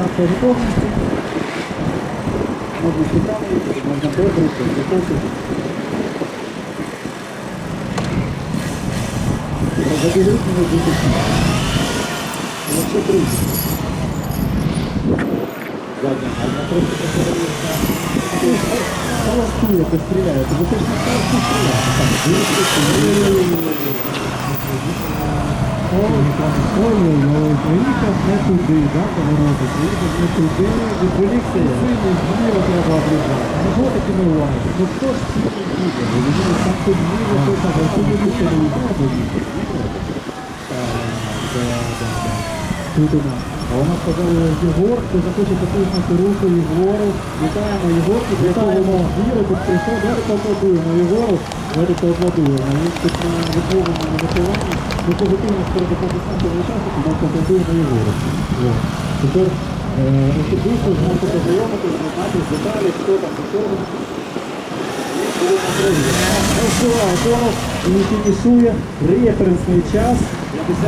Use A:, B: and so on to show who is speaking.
A: стартової готовності. Можна цікавити, можна добрити, закопити. Заберіть мене діти. Якщо трудно. Задня гальма трохи посерединка. Холостує, постріляєте, бо ти ж не старший стріляти. Так, Ой-ой-ой, приїхав не туди, да, поворотик, приїхав не туди, відволікся сильно, зліва треба обрізати. Ну, таки не уважно. Ну, хто ж ці не буде? Ви розумієте, там тут зліва, тут там, а тут не буде, не да, да. Тут у нас. А у нас сказали Єгор, хто захоче потиснути руку Єгору. Вітаємо Єгор, вітаємо Віру, тут прийшов, давайте поаплодуємо Єгору, давайте поаплодуємо. Він тут на виховому на вихованні, ми позитивно скоро потиснути учасників, ми поаплодуємо Єгору. О. Тепер особисто зможете познайомитись, знати деталі, хто там до чого. Що, Антонов, і фінішує референсний час. 50